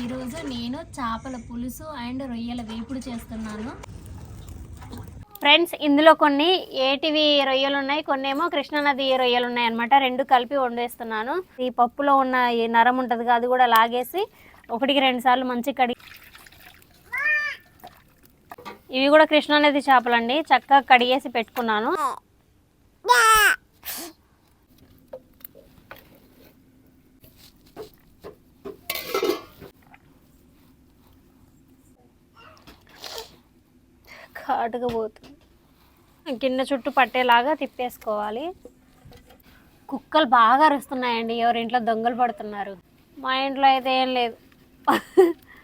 ఈరోజు నేను చేపల పులుసు అండ్ రొయ్యల వేపుడు చేస్తున్నాను. ఫ్రెండ్స్ ఇందులో కొన్ని ఏటివి రొయ్యలు ఉన్నాయి కొన్ని ఏమో కృష్ణానది రొయ్యలు ఉన్నాయి అనమాట రెండు కలిపి వండేస్తున్నాను. ఈ పప్పులో ఉన్న ఈ నరం ఉంటుంది అది కూడా లాగేసి ఒకటికి రెండు సార్లు మంచి కడిగి ఇవి కూడా కృష్ణానది చేపలండి. చక్కగా కడిగేసి పెట్టుకున్నాను. ఘాటుగా పోతుంది. గిన్నె చుట్టూ పట్టేలాగా తిప్పేసుకోవాలి. కుక్కలు బాగా అరుస్తున్నాయండి ఎవరింట్లో దొంగలు పడుతున్నారు. మా ఇంట్లో అయితే ఏం లేదు.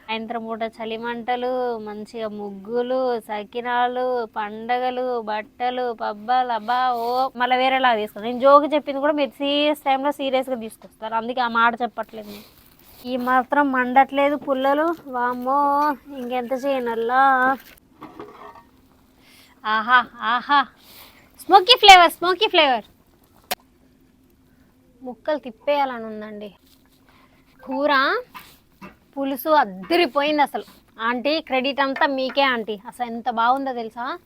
సాయంత్రం పూట చలిమంటలు మంచిగా ముగ్గులు సకినాలు పండగలు బట్టలు పబ్బాలు అబ్బా ఓ మళ్ళీ వేరేలా తీసుకుంటాను నేను జోకి చెప్పింది కూడా మీరు సీరియస్ టైంలో సీరియస్గా తీసుకొస్తారు. అందుకే ఆ మాట చెప్పట్లేదు నేను. ఈ మాత్రం మండట్లేదు పుల్లలు. వామ్మో ఇంకెంత చేయనల్లా? ఆహా ఆహా. Smoky flavour smoky flavour. ముక్కలు తిప్పేయాలని ఉందండి. కూర పులుసు అద్దరిపోయింది అసలు. ఆంటీ క్రెడిట్ అంతా మీకే ఆంటీ. అసలు ఎంత బాగుందో తెలుసా?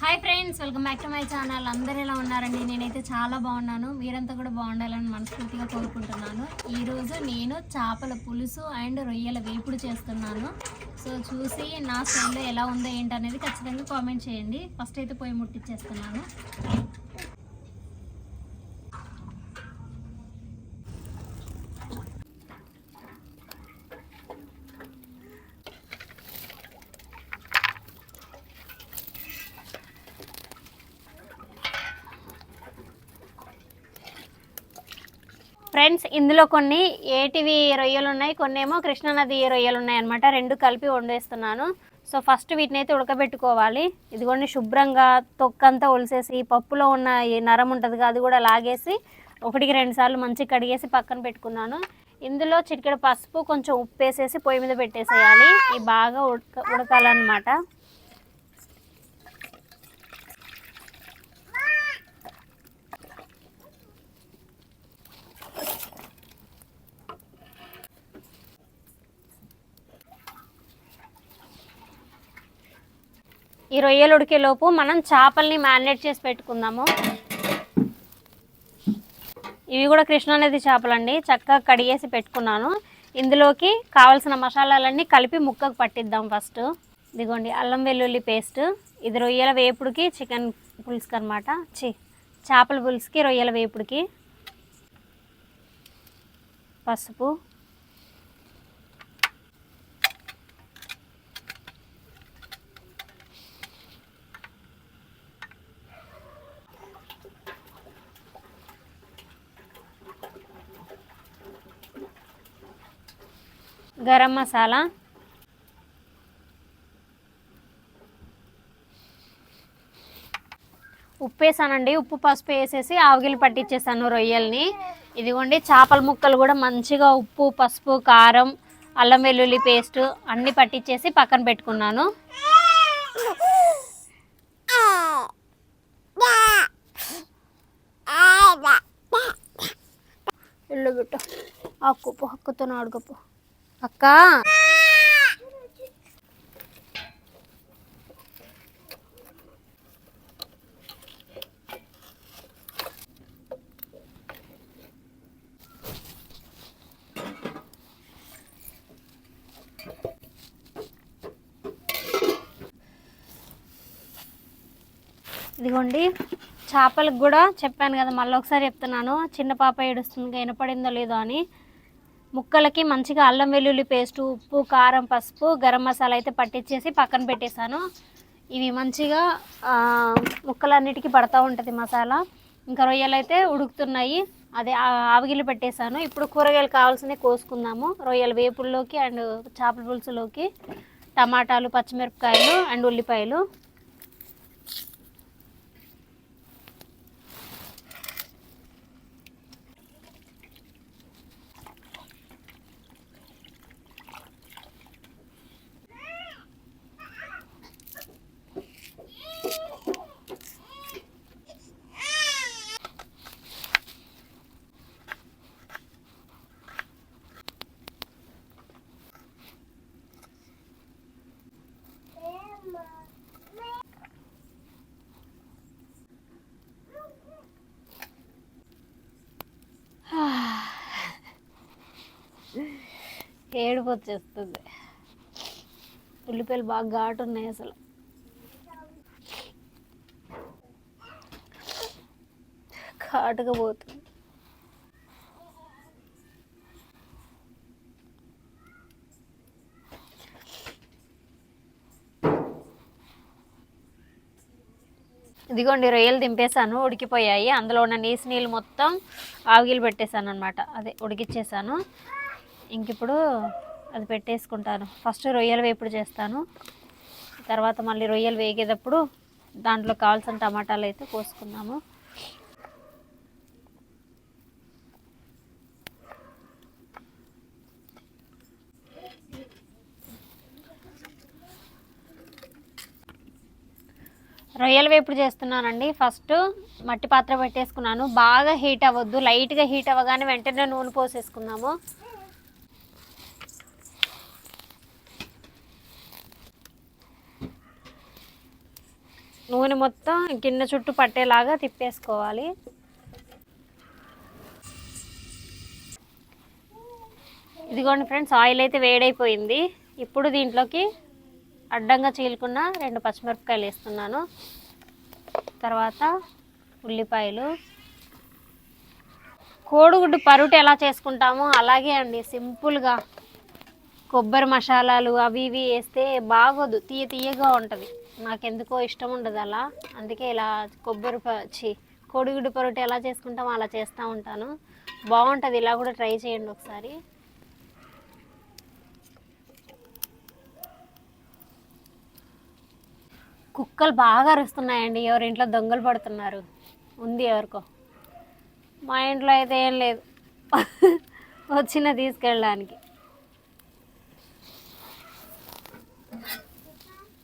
Hi friends welcome back to my channel అందరు ఎలా ఉన్నారండి? నేనైతే చాలా బాగున్నాను. మీరంతా కూడా బాగుండాలని మనస్ఫూర్తిగా కోరుకుంటున్నాను. ఈరోజు నేను చేపల పులుసు అండ్ రొయ్యల వేపుడు చేస్తున్నాను. సో చూసి నా స్టైల్లో ఎలా ఉందో ఏంటనేది ఖచ్చితంగా కామెంట్ చేయండి. ఫస్ట్ అయితే పోయి ముట్టించేస్తున్నాను ఫ్రెండ్స్ ఇందులో కొన్ని ఏటివి రొయ్యలు ఉన్నాయి కొన్ని ఏమో కృష్ణానది రొయ్యలు ఉన్నాయి అనమాట రెండు కలిపి వండేస్తున్నాను. సో ఫస్ట్ వీటిని అయితే ఉడకబెట్టుకోవాలి. ఇదిగోండి శుభ్రంగా తొక్కంతా ఒలిసేసి పప్పులో ఉన్న ఈ నరం ఉంటుంది అది కూడా లాగేసి ఒకటికి రెండు సార్లు మంచిగా కడిగేసి పక్కన పెట్టుకున్నాను. ఇందులో చిటికెడ పసుపు కొంచెం ఉప్పు వేసేసి పొయ్యి మీద పెట్టేసేయాలి. ఇవి బాగా ఉడక ఉడకాలన్నమాట. ఈ రొయ్యలు ఉడికేలోపు మనం చేపల్ని మ్యారినేట్ చేసి పెట్టుకుందాము. ఇవి కూడా కృష్ణానది చేపలండి. చక్కగా కడిగేసి పెట్టుకున్నాను. ఇందులోకి కావాల్సిన మసాలాలన్నీ కలిపి ముక్కకు పట్టిద్దాం ఫస్ట్. ఇదిగోండి అల్లం వెల్లుల్లి పేస్ట్. ఇది రొయ్యల వేపుడుకి చికెన్ పులుసుకి అనమాట చి చేపల పులుసుకి రొయ్యల వేపుడుకి. పసుపు. గరం మసాలా. ఉప్పు వేసానండి ఉప్పు పసుపు వేసేసి ఆవిగిలి పట్టించేసాను రొయ్యల్ని. ఇదిగోండి చేపల ముక్కలు కూడా మంచిగా ఉప్పు పసుపు కారం అల్లం వెల్లుల్లి పేస్ట్ అన్నీ పట్టించేసి పక్కన పెట్టుకున్నాను. ఇల్లు బిట్టు అక్కుపు హక్కుతో ఆడుకోపు అక్క. ఇదిగోండి చేపలకు కూడా చెప్పాను కదా మళ్ళీ ఒకసారి చెప్తున్నాను. చిన్న పాప ఏడుస్తుంది వినపడిందో లేదో అని. ముక్కలకి మంచిగా అల్లం వెల్లుల్లి పేస్ట్ ఉప్పు కారం పసుపు గరం మసాలా అయితే పట్టించేసి పక్కన పెట్టేశాను. ఇవి మంచిగా ముక్కలన్నిటికీ పడతా ఉంటుంది మసాలా. ఇంకా రొయ్యలు అయితే ఉడుకుతున్నాయి. అదే ఆ- పెట్టేశాను. ఇప్పుడు కూరగాయలు కావాల్సినవి కోసుకుందాము. రొయ్యల వేపుల్లోకి అండ్ చేపల పులుసులోకి టమాటాలు పచ్చిమిరపకాయలు అండ్ ఉల్లిపాయలు. ఏడుపు వచ్చేస్తుంది. ఉల్లిపాయలు బాగా ఘాటు ఉన్నాయి అసలు. ఘాటుగా పోతుంది. ఇదిగోండి రొయ్యలు దింపేశాను ఉడికిపోయాయి. అందులో ఉన్న నీసు నీళ్ళు మొత్తం ఆవిగిలు పెట్టేశాను అనమాట అదే ఉడికిచ్చేసాను ఇంక ఇప్పుడు అది పెట్టేసుకుంటాను. ఫస్ట్ రొయ్యలు వేపుడు చేస్తాను. తర్వాత మళ్ళీ రొయ్యలు వేగేటప్పుడు దాంట్లో కావాల్సిన టమాటాలు అయితే కోసుకున్నాము రొయ్యల వేపుడు చేస్తున్నానండి. ఫస్ట్ మట్టి పాత్ర పెట్టేసుకున్నాను. బాగా హీట్ అవ్వద్దు. లైట్గా హీట్ అవ్వగానే వెంటనే నూనె పోసేసుకున్నాము నూనె మొత్తం గిన్నె చుట్టూ పట్టేలాగా తిప్పేసుకోవాలి. ఇదిగోండి ఫ్రెండ్స్ ఆయిల్ అయితే వేడైపోయింది. ఇప్పుడు దీంట్లోకి అడ్డంగా చీలుకున్న రెండు పచ్చిమిరపకాయలు వేస్తున్నాను. తర్వాత ఉల్లిపాయలు. కోడిగుడ్డు పరుటు ఎలా చేసుకుంటామో అలాగే అండి సింపుల్గా. కొబ్బరి మసాలాలు అవి ఇవి వేస్తే బాగోదు తీయ తీయగా ఉంటుంది. నాకెందుకో ఇష్టం ఉండదు అలా. అందుకే ఇలా కొబ్బరి పచ్చి చి కోడిగుడ్డు పరోటా ఎలా చేసుకుంటామో అలా చేస్తూ ఉంటాను. బాగుంటుంది ఇలా కూడా ట్రై చేయండి ఒకసారి. కుక్కలు బాగా అరుస్తున్నాయండి ఎవరింట్లో దొంగలు పడుతున్నారు. ఉంది ఎవరికో. మా ఇంట్లో అయితే ఏం లేదు. వచ్చిన తీసుకెళ్ళడానికి.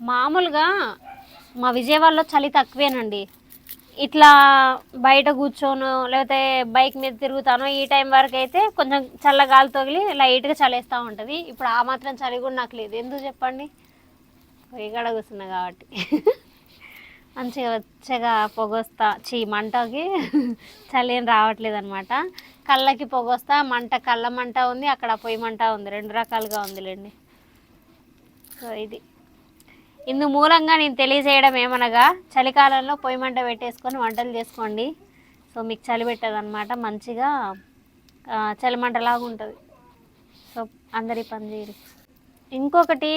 మామూలుగా మా విజయవాడలో చలి తక్కువేనండి. ఇట్లా బయట కూర్చోను లేకపోతే బైక్ మీద తిరుగుతాను ఈ టైం వరకు అయితే కొంచెం చల్లగాలి తగిలి లైట్గా చలేస్తూ ఉంటుంది. ఇప్పుడు ఆ మాత్రం చలి కూడా నాకు లేదు. ఎందుకు చెప్పండి? పొయ్యిగడ కూర్చున్నా కాబట్టి. మంచిగా వచ్చగా పొగొస్తా. చీ మంటకి చలి ఏం రావట్లేదు అనమాట కళ్ళకి పొగొస్తా మంట కళ్ళ మంట ఉంది అక్కడ పొయ్యి మంట ఉంది. రెండు రకాలుగా ఉందిలేండి. సో ఇది. ఇందు మూలంగా నేను తెలియజేయడం ఏమనగా చలికాలంలో పొయ్యి మంట పెట్టేసుకొని వంటలు చేసుకోండి. సో మీకు చలి పెట్టదనమాట మంచిగా చలిమంటలాగా ఉంటుంది. సో అందరి పని చేయరు ఇంకొకటి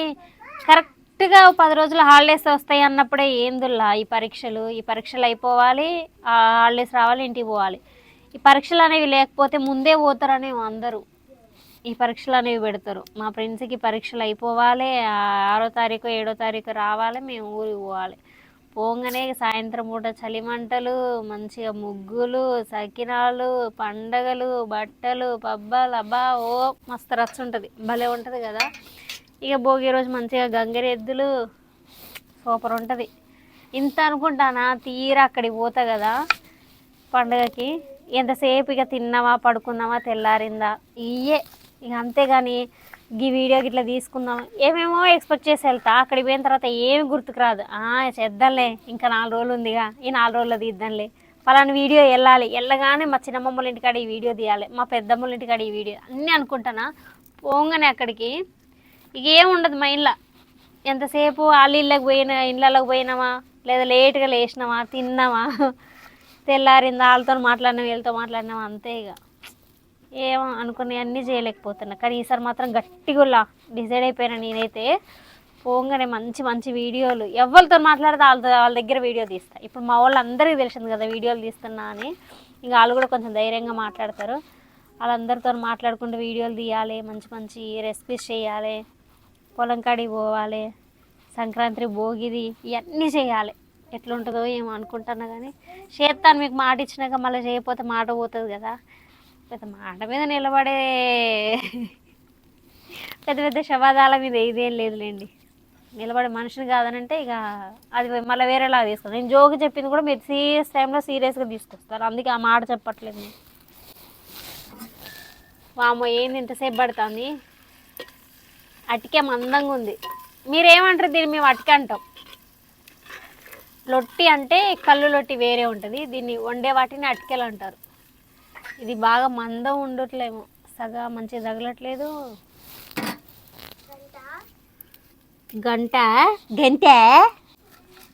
కరెక్ట్గా పది రోజుల హాలిడేస్ వస్తాయి అన్నప్పుడే ఏందుల్లా ఈ పరీక్షలు ఈ పరీక్షలు అయిపోవాలి ఆ హాలిడేస్ రావాలి ఇంటికి పోవాలి. ఈ పరీక్షలు అనేవి లేకపోతే ముందే పోతారనే అందరూ. ఈ పరీక్షలు అనేవి పెడతారు. మా ఫ్రెండ్స్కి పరీక్షలు అయిపోవాలి ఆరో తారీఖు ఏడో తారీఖు రావాలి మేము ఊరికి పోవాలి. పోగానే సాయంత్రం పూట చలిమంటలు మంచిగా ముగ్గులు సకినాలు పండగలు బట్టలు పబ్బాలు అబ్బా ఓ మస్తు రచ్చ ఉంటుంది. భలే ఉంటుంది కదా. ఇక భోగి రోజు మంచిగా గంగిరెద్దులు సూపర్ ఉంటుంది. ఇంత అనుకుంటానా తీరా అక్కడికి పోతా కదా పండగకి. ఎంతసేపు ఇక తిన్నావా పడుకున్నావా తెల్లారిందా? ఇయ్యే. ఇక అంతేగాని ఈ వీడియో గిట్లా తీసుకుందాం. ఏమేమో ఎక్స్పెక్ట్ చేసి వెళ్తా. అక్కడికి పోయిన తర్వాత ఏమి గుర్తుకు రాదు. చేద్దాంలే. ఇంకా నాలుగు రోజులు ఉందిగా. ఈ నాలుగు రోజుల్లో తీద్దాంలే. పలానా వీడియో వెళ్ళాలి. వెళ్ళగానే మా చిన్నమ్మమ్మల ఇంటికాడ ఈ వీడియో తీయాలి. మా పెద్దమ్మల ఇంటికాడ ఈ వీడియో. అన్నీ అనుకుంటానా? పోగానే అక్కడికి. ఇక ఏం ఉండదు మా ఇంట్లో ఎంతసేపు వాళ్ళ ఇళ్ళకి పోయిన ఇళ్ళకి పోయినామా? లేదా లేట్గా లేచినామా? తిన్నామా? తెల్లారింది వాళ్ళతో మాట్లాడినాం వీళ్ళతో మాట్లాడినామా? అంతే ఇక. ఏమో అనుకుని అన్నీ చేయలేకపోతున్నా. కానీ ఈసారి మాత్రం గట్టిగా డిసైడ్ అయిపోయినా నేనైతే. పోగానే మంచి మంచి వీడియోలు. ఎవరితో మాట్లాడితే వాళ్ళతో వాళ్ళ దగ్గర వీడియో తీస్తా. ఇప్పుడు మా వాళ్ళందరికీ తెలిసింది కదా వీడియోలు తీస్తున్నా అని. ఇంకా వాళ్ళు కూడా కొంచెం ధైర్యంగా మాట్లాడతారు. వాళ్ళందరితో మాట్లాడుకుంటూ వీడియోలు తీయాలి మంచి మంచి రెసిపీస్ చేయాలి పొలం కాడికి పోవాలి సంక్రాంతి భోగిది ఇవన్నీ చేయాలి. ఎట్లుంటుందో ఏమో అనుకుంటున్నా కానీ చేస్తాను మీకు మాట ఇచ్చినాక మళ్ళీ చేయకపోతే మాట పోతుంది కదా. పెద్ద మాట మీద నిలబడే పెద్ద పెద్ద శవాదాల మీద ఇదేం లేదులేండి. నిలబడే మనిషిని కాదనంటే ఇక అది మళ్ళీ వేరేలా తీసుకుంటాను నేను జోకి చెప్పింది కూడా మీరు సీరియస్ టైంలో సీరియస్గా తీసుకొస్తారు. అందుకే ఆ మాట చెప్పట్లేదు నేను. వామో ఏంది ఇంతసేపు పడుతుంది? అటికే మందంగా ఉంది. మీరేమంటారు దీన్ని మేము అటిక అంటాం? లొట్టి అంటే కళ్ళు లొట్టి వేరే ఉంటుంది. దీన్ని వండే వాటిని అటికెలు అంటారు. ఇది బాగా మందం ఉండట్లేమో. సగా మంచిగా తగలట్లేదు. గంట? గంట?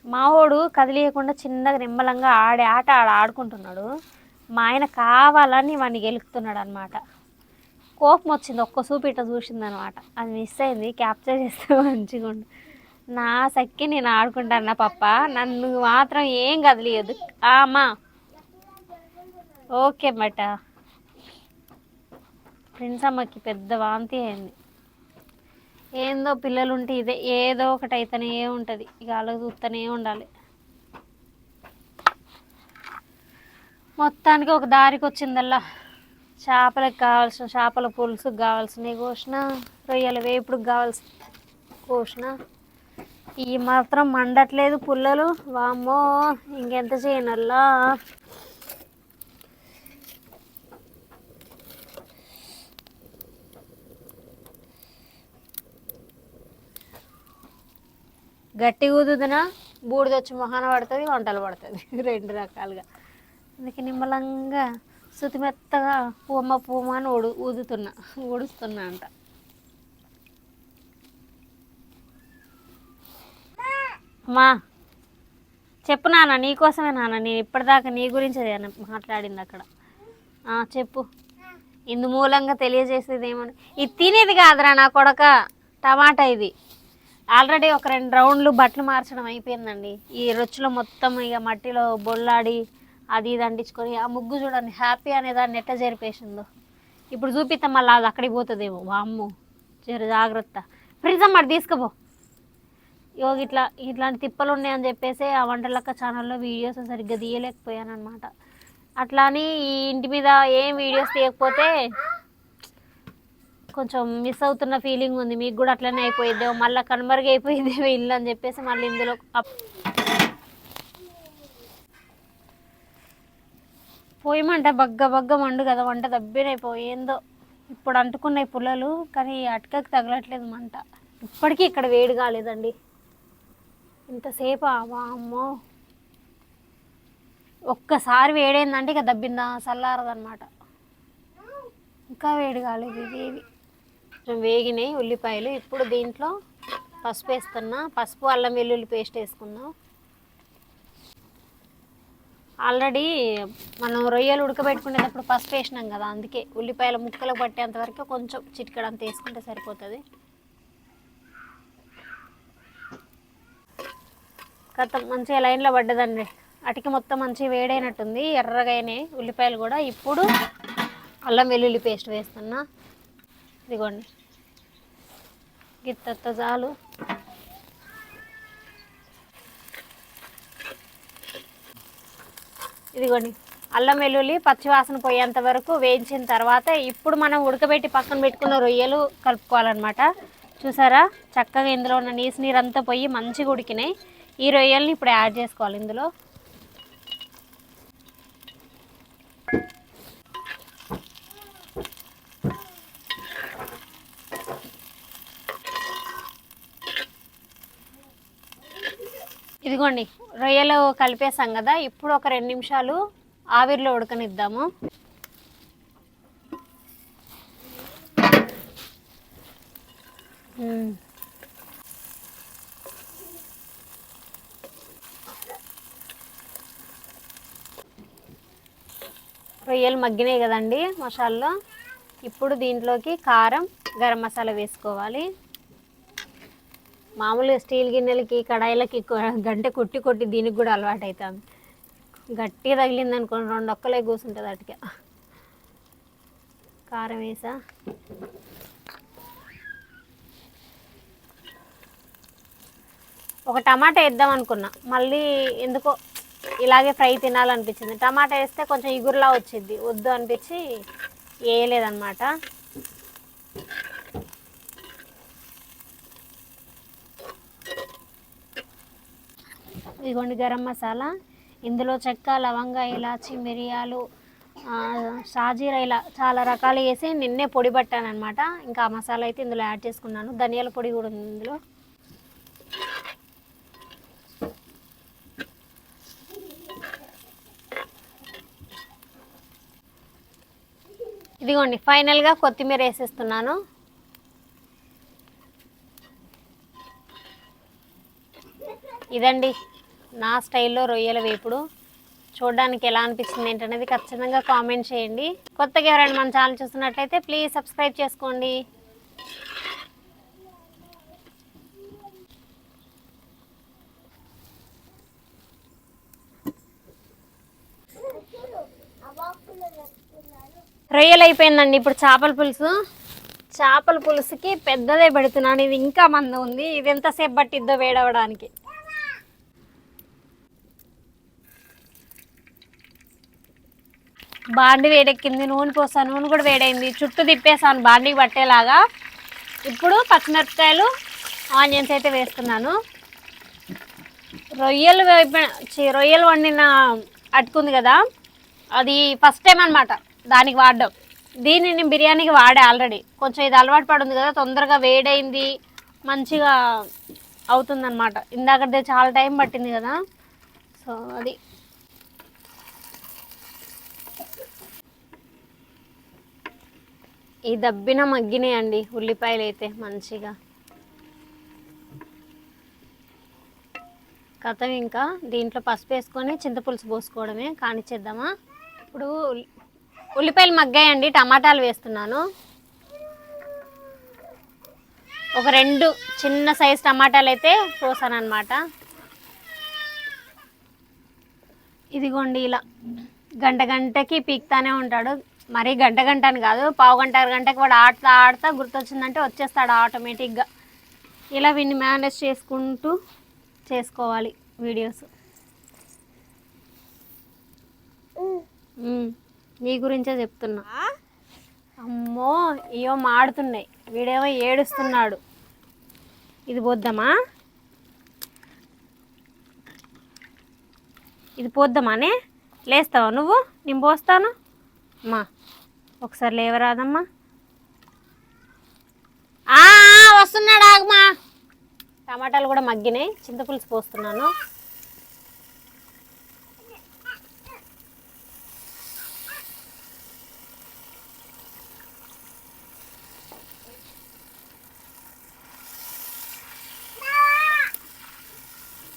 మావోడు కదిలియకుండా చిన్నగా నిమ్మలంగా ఆడే ఆట ఆడ ఆడుకుంటున్నాడు. మా ఆయన కావాలని వాడిని గెలుకుతున్నాడు అనమాట కోపం వచ్చింది ఒక్క చూపిట చూసింది అనమాట అది మిస్ అయింది క్యాప్చర్ చేస్తే మంచిగా ఉండు. నా సక్కి నేను ఆడుకుంటాను నా పప్ప నన్ను మాత్రం ఏం కదిలియదు అమ్మా. ఓకే బట. ఫ్రెండ్స్ అమ్మకి పెద్ద వాంతి అయింది. ఏందో పిల్లలు ఉంటే ఇదే ఏదో ఒకటి అయితేనే ఉంటుంది. ఇక అలా చూస్తూనే ఉండాలి. మొత్తానికి ఒక దారికి వచ్చిందల్లా. చేపలకు కావాల్సిన చేపల పులుసుకు కావాల్సినవి కోసిన రొయ్యల వేపుడుకు కావాల్సిన కోసిన. ఈ మాత్రం మండట్లేదు పుల్లలు. వామ్మో ఇంకెంత చేయనల్లా. గట్టి ఊదుదినా? బూడిద వచ్చి మొహాన పడుతుంది వంటలు పడుతుంది. రెండు రకాలుగా. అందుకే నిమ్మలంగా శుతిమెత్తగా పూమ పూమ అని ఊడు ఊదుతున్నా. ఊడుస్తున్నా అంట. అమ్మా చెప్పు నాన్న నీకోసమే నాన్న. నేను ఇప్పటిదాకా నీ గురించి మాట్లాడింది అక్కడ. చెప్పు. ఇందు మూలంగా తెలియజేసేది ఏమని? ఇది తినేది కాదురా నా కొడక. టమాటా ఇది. ఆల్రెడీ ఒక రెండు రౌండ్లు బట్టలు మార్చడం అయిపోయిందండి. ఈ రొచ్చులో మొత్తం ఇక మట్టిలో బొల్లాడి అది ఇది అంటించుకొని ఆ ముగ్గు చూడండి హ్యాపీ అనే దాన్ని ఎట్ట జరిపేసిందో. ఇప్పుడు చూపిస్తాం మళ్ళీ అది అక్కడికి పోతుందేమో. వామ్మో జర జాగ్రత్త. ఫ్రిడ్జ్ అమ్మాట తీసుకుపో. యోగ ఇట్లా ఇట్లాంటి తిప్పలు ఉన్నాయని చెప్పేసి ఆ వంటలక్క ఛానల్లో వీడియోస్ సరిగ్గా తీయలేకపోయాను అనమాట అట్లా అని ఈ ఇంటి మీద ఏం వీడియోస్ తీయకపోతే కొంచెం మిస్ అవుతున్న ఫీలింగ్ ఉంది. మీకు కూడా అట్లనే అయిపోయిద్ది. మళ్ళీ కనుమరుగు అయిపోయింది ఇల్లు అని చెప్పేసి మళ్ళీ ఇందులో పోయమంట. బగ్గ బగ్గ మండు కదా వంట దబ్బినైపోయిందో ఇప్పుడు అంటుకున్నాయి పుల్లలు కానీ అటకకి తగలట్లేదు మంట. ఇప్పటికీ ఇక్కడ వేడి కాలేదండి. ఇంతసేపు అమ్మో. ఒక్కసారి వేడైందంటే ఇక దబ్బిందా చల్లారదనమాట ఇంకా వేడి కాలేదు ఇది ఏవి వేగినాయి ఉల్లిపాయలు. ఇప్పుడు దీంట్లో పసుపు వేస్తున్నా పసుపు అల్లం వెల్లుల్లి పేస్ట్ వేసుకుందాం. ఆల్రెడీ మనం రొయ్యలు ఉడకబెట్టుకునేటప్పుడు పసుపు వేసినాం కదా అందుకే ఉల్లిపాయల ముక్కలు పట్టేంత వరకు కొంచెం చిటికడంత వేసుకుంటే సరిపోతుంది. కథ మంచిగా లైన్లో పడ్డదండి. అటికి మొత్తం మంచిగా వేడైనట్టుంది. ఎర్రగా అయినాయి ఉల్లిపాయలు కూడా. ఇప్పుడు అల్లం వెల్లుల్లి పేస్ట్ వేస్తున్నా. ఇదిగోండి. గిత్త చాలు ఇదిగోండి. అల్లం వెల్లుల్లి పచ్చివాసన పోయేంత వరకు వేయించిన తర్వాత ఇప్పుడు మనం ఉడకబెట్టి పక్కన పెట్టుకున్న రొయ్యలు కలుపుకోవాలన్నమాట. చూసారా? చక్కగా ఇందులో ఉన్న నీసు నీరంతా పోయి మంచిగా ఉడికినాయి. ఈ రొయ్యల్ని ఇప్పుడు యాడ్ చేసుకోవాలి ఇందులో. ఇదిగోండి రొయ్యలు కలిపేసాం కదా ఇప్పుడు ఒక రెండు నిమిషాలు ఆవిరిలో ఉడకనిద్దాము. రొయ్యలు మగ్గినాయి కదండి మసాలలో. ఇప్పుడు దీంట్లోకి కారం గరం మసాలా వేసుకోవాలి. మామూలుగా స్టీల్ గిన్నెలకి కడాయిలకి కొ- గంటె కొట్టి కొట్టి దీనికి కూడా అలవాటు అవుతుంది గట్టిగా తగిలింది అనుకోండి రెండు ఒక్కలే కూర్చుంటుంది అటుకే. కారం వేసా. ఒక టమాటా వేద్దాం అనుకున్నా మళ్ళీ ఎందుకో ఇలాగే ఫ్రై తినాలనిపించింది. టమాటా వేస్తే కొంచెం ఇగురులా వచ్చింది వద్దు అనిపించి వేయలేదన్నమాట. ఇదిగోండి గరం మసాలా. ఇందులో చెక్క లవంగ ఇలాచి మిరియాలు షాజీర షాజీరా ఇలా చాలా రకాలు వేసి నిన్నే పొడి పట్టాను అనమాట ఇంకా ఆ మసాలా అయితే ఇందులో యాడ్ చేసుకున్నాను. ధనియాల పొడి కూడా ఉంది ఇందులో. ఇదిగోండి ఫైనల్గా కొత్తిమీర వేసేస్తున్నాను. ఇదండి. నా స్టైల్లో రొయ్యల వేపుడు చూడడానికి ఎలా అనిపించింది ఏంటనేది ఖచ్చితంగా కామెంట్ చేయండి. కొత్తగా ఎవరైనా మన ఛానల్ చూస్తున్నట్లయితే ప్లీజ్ సబ్స్క్రైబ్ చేసుకోండి. రొయ్యలు అయిపోయిందండి ఇప్పుడు చేపల పులుసు. చేపల పులుసుకి పెద్దదే పెడుతున్నాను. ఇది ఇంకా మంద ఉంది. ఇది ఎంతసేపు పట్టిద్దో వేడవడానికి. బాండి వేడెక్కింది నూనె పోసాను నూనె కూడా వేడైంది. చుట్టూ తిప్పేసాను బాండికి పట్టేలాగా. ఇప్పుడు పచ్చిమిరపకాయలు ఆనియన్స్ అయితే వేస్తున్నాను. రొయ్యలు వేప- రొయ్యలు వండిన అట్టుకుంది కదా అది ఫస్ట్ టైం అనమాట దానికి వాడడం. దీన్ని నేను బిర్యానీకి వాడా ఆల్రెడీ. కొంచెం ఇది అలవాటు పడుంది కదా తొందరగా వేడైంది మంచిగా అవుతుందన్నమాట. ఇందాకదే చాలా టైం పట్టింది కదా. సో అది ఈ దబ్బిన మగ్గినాయండి ఉల్లిపాయలు అయితే మంచిగా. కథం ఇంకా దీంట్లో పసుపు వేసుకొని చింతపులుసు పోసుకోవడమే కానిచ్చేద్దామా? ఇప్పుడు ఉల్లిపాయలు మగ్గాయండి టమాటాలు వేస్తున్నాను. ఒక రెండు చిన్న సైజ్ టమాటాలు అయితే పోసాను అనమాట ఇదిగోండి ఇలా గంట గంటకి పీక్తానే ఉంటాడు. మరీ గంట గంట అని కాదు పావు గంట గంటకి వాడు ఆడుతా ఆడుతా గుర్తొచ్చిందంటే వచ్చేస్తాడు ఆటోమేటిక్గా. ఇలా వీడిని మేనేజ్ చేసుకుంటూ చేసుకోవాలి వీడియోస్. నీ గురించే చెప్తున్నా. అమ్మో ఇయో మాడుతున్నాయి. వీడేమో ఏడుస్తున్నాడు. ఇది పోద్దామా? ఇది పోద్దామానే? లేస్తావా నువ్వు? నేను పోస్తాను. అమ్మా ఒకసారి లేవరాదమ్మా. వస్తున్నాడు ఆగమా. టమాటాలు కూడా మగ్గినాయి. చింతపులుసు పోస్తున్నాను.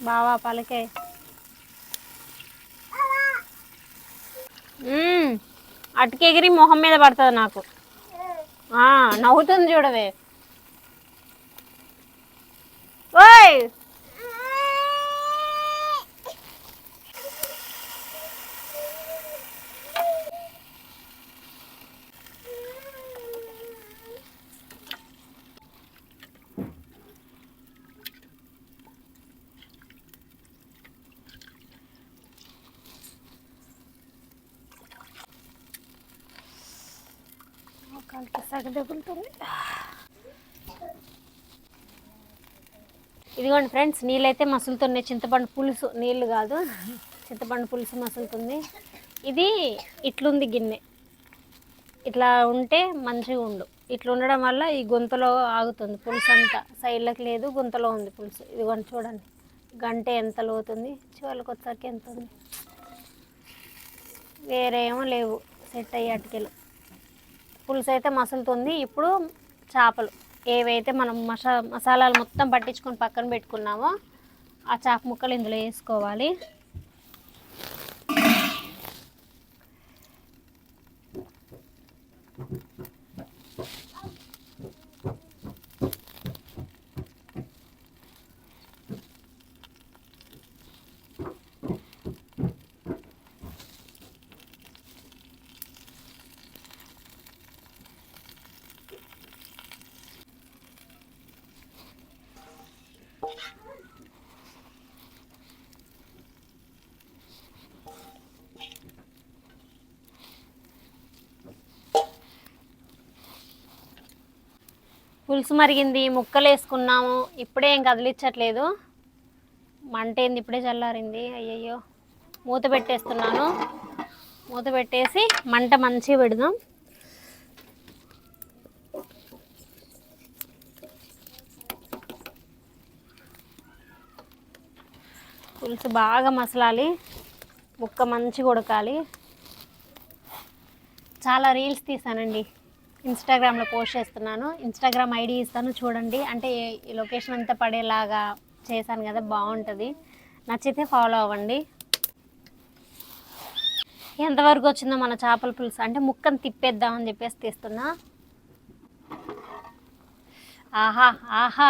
బావా పలకే. అటుకెగిరి మొహం మీద పడుతుంది నాకు. ఆ, నవ్వుతుంది చూడవే. బాగా తగులుతుంది ఇదిగోండి ఫ్రెండ్స్ నీళ్ళైతే మసులుతున్నాయి. చింతపండు పులుసు నీళ్ళు కాదు. చింతపండు పులుసు మసులుతుంది. ఇది ఇట్లుంది గిన్నె. ఇట్లా ఉంటే మంచిగా ఉండు. ఇట్లా ఉండడం వల్ల ఈ గుంతలో ఆగుతుంది. పులుసు అంతా సైడ్లకు లేదు గుంతలో ఉంది పులుసు. ఇదిగోండి చూడండి. గంట ఎంత లోతుంది? చివరికి వచ్చాక ఎంత ఉంది? వేరేమో లేవు. సెట్ అయ్యి అటుకెలు. పులుసు అయితే మసులుతుంది. ఇప్పుడు చేపలు. ఏవైతే మనం మసా మసాలాలు మొత్తం పట్టించుకొని పక్కన పెట్టుకున్నామో ఆ చేప ముక్కలు ఇందులో వేసుకోవాలి. పులుసు మరిగింది ముక్కలు వేసుకున్నాము ఇప్పుడే ఏం కదిలించట్లేదు మంట ఏంది ఇప్పుడే చల్లారింది. అయ్యయ్యో. మూత పెట్టేస్తున్నాను. మూత పెట్టేసి మంట మంచిగా పెడదాం. పులుసు బాగా మసలాలి. ముక్క మంచిగా ఉడకాలి. చాలా రీల్స్ తీసానండి. ఇన్స్టాగ్రామ్లో పోస్ట్ చేస్తున్నాను. ఇన్స్టాగ్రామ్ ఐడి ఇస్తాను చూడండి. అంటే ఈ లొకేషన్ అంతా పడేలాగా చేశాను కదా బాగుంటుంది. నచ్చితే ఫాలో అవ్వండి. ఎంతవరకు వచ్చిందో మన చేపల పులుసు. అంటే ముక్కను తిప్పేద్దామని చెప్పేసి తీస్తున్నా. ఆహా ఆహా.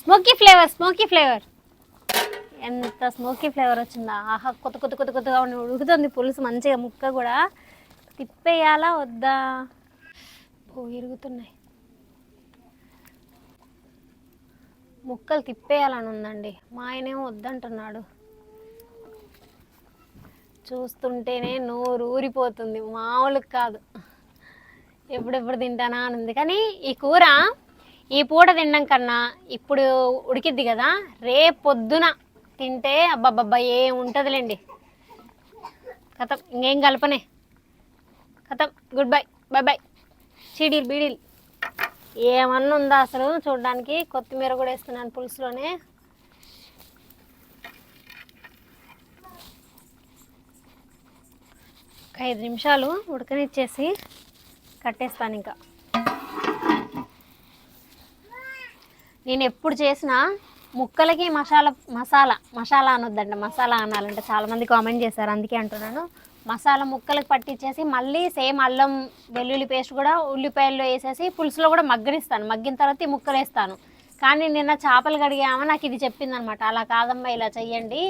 స్మోకీ ఫ్లేవర్ స్మోకీ ఫ్లేవర్ ఎంత స్మోకీ ఫ్లేవర్ వచ్చిందా. ఆహా కొత్త కొత్త కొత్త కొత్తగా ఉడుకుతుంది పులుసు. మంచిగా ముక్క కూడా. తిప్పేయాలా వద్దా? ఓ ఇరుగుతున్నాయి. ముక్కలు తిప్పేయాలని ఉందండి మా ఆయనేమో వద్దంటున్నాడు. చూస్తుంటేనే నోరు ఊరిపోతుంది. మామూలుగా కాదు. ఎప్పుడెప్పుడు తింటానా అని ఉంది కానీ ఈ కూర ఈ పూట తినడం కన్నా ఇప్పుడు ఉడికిద్ది కదా రేపు పొద్దున తింటే అబ్బబ్బబ్బా ఏం ఉంటుందిలేండి. కథం ఇంకేం కలపనే. కథం గుడ్ బై బై బాయ్ చీడీలు బీడీలు. ఏమన్నా ఉందా అసలు చూడడానికి? కొత్తిమీర కూడా వేస్తున్నాను పులుసులోనే. ఒక ఐదు నిమిషాలు ఉడకనిచ్చేసి కట్టేస్తాను ఇంకా. నేను ఎప్పుడు చేసినా ముక్కలకి మసాలా మసాలా మసాలా అనొద్దంట. మసాలా అనాలంటే చాలామంది కామెంట్ చేశారు. అందుకే అంటున్నాను. మసాలా ముక్కలకు పట్టించేసి మళ్ళీ సేమ్ అల్లం వెల్లుల్లి పేస్ట్ కూడా ఉల్లిపాయల్లో వేసేసి పులుసులో కూడా మగ్గనిస్తాను. మగ్గిన తర్వాత ఈ ముక్కలు వేస్తాను. కానీ నిన్న చేపలు కడిగామని నాకు ఇది చెప్పింది అనమాట అలా కాదమ్మా ఇలా చెయ్యండి.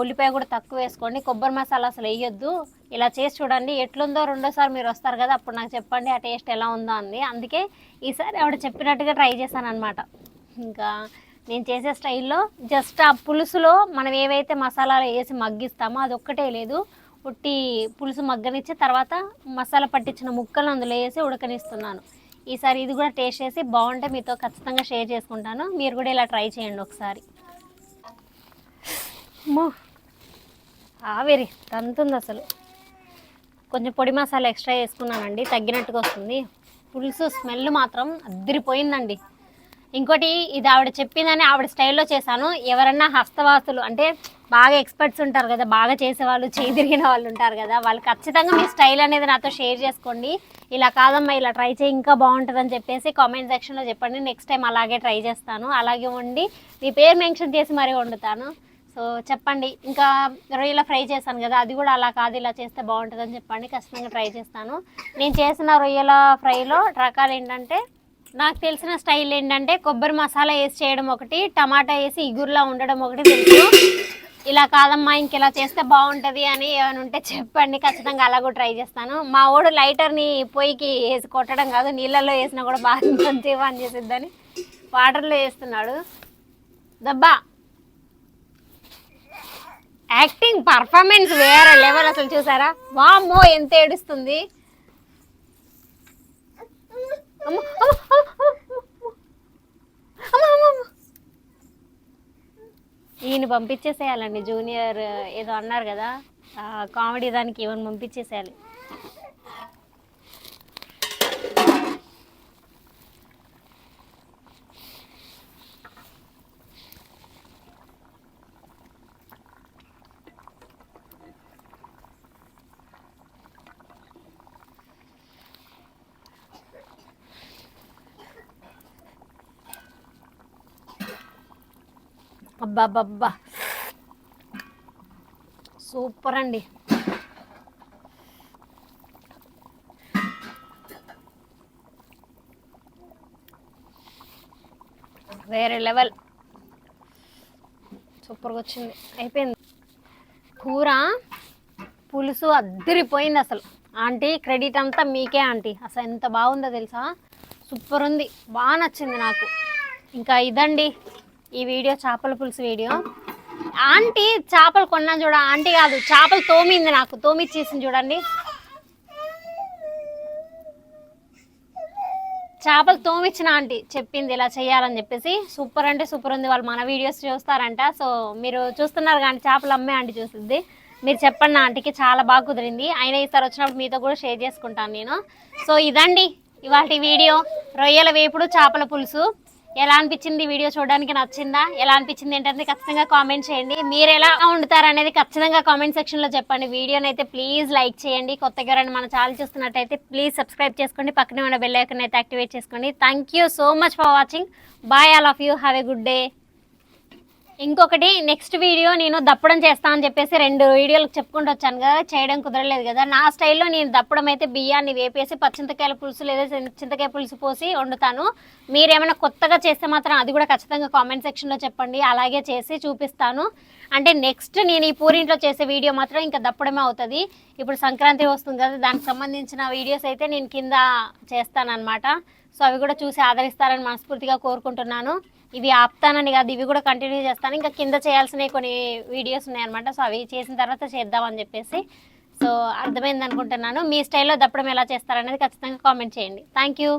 ఉల్లిపాయ కూడా తక్కువ వేసుకోండి. కొబ్బరి మసాలా అసలు వేయొద్దు. ఇలా చేసి చూడండి. ఎట్లుందో రెండోసారి మీరు వస్తారు కదా అప్పుడు నాకు చెప్పండి ఆ టేస్ట్ ఎలా ఉందో అంది. అందుకే ఈసారి ఆవిడ చెప్పినట్టుగా ట్రై చేశాను అనమాట ఇంకా నేను చేసే స్టైల్లో జస్ట్ ఆ పులుసులో మనం ఏవైతే మసాలాలు వేసి మగ్గిస్తామో అది ఒక్కటే లేదు. పుట్టి పులుసు మగ్గనిచ్చి తర్వాత మసాలా పట్టించిన ముక్కలు అందులో వేసి ఉడకనిస్తున్నాను. ఈసారి ఇది కూడా టేస్ట్ చేసి బాగుంటే మీతో ఖచ్చితంగా షేర్ చేసుకుంటాను. మీరు కూడా ఇలా ట్రై చేయండి ఒకసారి. అమ్మో ఆవిరి తంతుంది అసలు. కొంచెం పొడి మసాలా ఎక్స్ట్రా వేసుకున్నానండి తగ్గినట్టుగా వస్తుంది. పులుసు స్మెల్ మాత్రం అద్దరిపోయిందండి. ఇంకోటి ఇది ఆవిడ చెప్పిందని ఆవిడ స్టైల్లో చేశాను. ఎవరన్నా హస్తవాసులు అంటే బాగా ఎక్స్పర్ట్స్ ఉంటారు కదా బాగా చేసేవాళ్ళు చేయి తిరిగిన వాళ్ళు ఉంటారు కదా వాళ్ళు ఖచ్చితంగా మీ స్టైల్ అనేది నాతో షేర్ చేసుకోండి. ఇలా కాదమ్మా ఇలా ట్రై చేయి ఇంకా బాగుంటుందని చెప్పేసి కామెంట్ సెక్షన్లో చెప్పండి. నెక్స్ట్ టైం అలాగే ట్రై చేస్తాను. అలాగే వండి మీ పేరు మెన్షన్ చేసి మరీ వండుతాను. సో చెప్పండి. ఇంకా రొయ్యల ఫ్రై చేశాను కదా అది కూడా అలా కాదు ఇలా చేస్తే బాగుంటుందని చెప్పండి. ఖచ్చితంగా ట్రై చేస్తాను. నేను చేసిన రొయ్యల ఫ్రైలో రకాలు ఏంటంటే నాకు తెలిసిన స్టైల్ ఏంటంటే కొబ్బరి మసాలా వేసి చేయడం ఒకటి టమాటా వేసి ఇగురులా ఉండడం ఒకటి తెలుసు. ఇలా కాదమ్మా ఇంకెలా చేస్తే బాగుంటుంది అని ఏమైనా ఉంటే చెప్పండి ఖచ్చితంగా అలా కూడా ట్రై చేస్తాను. మా ఓడు లైటర్ని పొయ్యికి వేసి కొట్టడం కాదు నీళ్ళల్లో వేసినా కూడా బాగా మంచిగా పని చేసిద్దని వాటర్లో వేస్తున్నాడు. దబ్బా! యాక్టింగ్ పర్ఫార్మెన్స్ వేరే లెవెల్ అసలు చూసారా? వామ్మో ఎంత ఏడుస్తుంది. అమ్మ, ఈయన పంపించేసేయాలండి జూనియర్ ఏదో అన్నారు కదా కామెడీ దానికి ఈవెన్ పంపించేసేయాలి. అబ్బాబ్బా సూపర్ అండి. వేరే లెవెల్. సూపర్గా వచ్చింది. అయిపోయింది. కూర పులుసు అద్దరిపోయింది అసలు. ఆంటీ క్రెడిట్ అంతా మీకే ఆంటీ. అసలు ఎంత బాగుందో తెలుసా? సూపర్ ఉంది. బాగా నచ్చింది నాకు. ఇంకా ఇదండి. ఈ వీడియో చేపల పులుసు వీడియో. ఆంటీ చేపలు కొన్నాను చూడ ఆంటీ కాదు చేపలు తోమింది నాకు తోమిచ్చేసింది చూడండి. చేపలు తోమిచ్చిన ఆంటీ చెప్పింది ఇలా చేయాలని చెప్పేసి. సూపర్ అంటే సూపర్ ఉంది వాళ్ళు మన వీడియోస్ చూస్తారంట. సో మీరు చూస్తున్నారు కానీ చేపలు అమ్మే ఆంటీ చూస్తుంది మీరు చెప్పండి నా ఆంటీకి చాలా బాగా కుదిరింది. అయినా ఈసారి వచ్చినప్పుడు మీతో కూడా షేర్ చేసుకుంటాను నేను. సో ఇదండి ఇవాళ వీడియో. రొయ్యల వేపుడు చేపల పులుసు. ఎలా అనిపించింది వీడియో చూడడానికి? నచ్చిందా? ఎలా అనిపించింది ఏంటంటే ఖచ్చితంగా కామెంట్ చేయండి. మీరు ఎలా వండుతారనేది ఖచ్చితంగా కామెంట్ సెక్షన్లో చెప్పండి. వీడియోని అయితే ప్లీజ్ లైక్ చేయండి. కొత్తగా రండి మన ఛానల్ చూస్తున్నట్టయితే ప్లీజ్ సబ్స్క్రైబ్ చేసుకోండి. పక్కనే ఉన్న బెల్ ఐకన్ అయితే యాక్టివేట్ చేసుకోండి. Thank you so much for watching bye all of you have a good day ఇంకొకటి నెక్స్ట్ వీడియో నేను దప్పడం చేస్తా అని చెప్పేసి రెండు వీడియోలు చెప్పుకుంటూ వచ్చాను కదా చేయడం కుదరలేదు కదా. నా స్టైల్లో నేను దప్పడం అయితే బియ్యాన్ని వేపేసి పచ్చింతకాయల పులుసు లేదా చింతకాయ పులుసు పోసి వండుతాను. మీరేమైనా కొత్తగా చేస్తే మాత్రం అది కూడా ఖచ్చితంగా కామెంట్ సెక్షన్లో చెప్పండి. అలాగే చేసి చూపిస్తాను. అంటే నెక్స్ట్ నేను ఈ పూరింట్లో చేసే వీడియో మాత్రం ఇంకా దప్పడమే అవుతుంది. ఇప్పుడు సంక్రాంతి వస్తుంది కదా దానికి సంబంధించిన వీడియోస్ అయితే నేను కింద చేస్తానన్నమాట. సో అవి కూడా చూసి ఆదరిస్తారని మనస్ఫూర్తిగా కోరుకుంటున్నాను. ఇవి ఆపుతానని కాదు ఇవి కూడా కంటిన్యూ చేస్తాను. ఇంకా కింద చేయాల్సినవి కొన్ని వీడియోస్ ఉన్నాయన్నమాట. సో అవి చేసిన తర్వాత చేద్దామని చెప్పేసి. సో అర్థమైంది అనుకుంటున్నాను మీ స్టైల్లో దప్పడం ఎలా చేస్తారనేది ఖచ్చితంగా కామెంట్ చేయండి. Thank you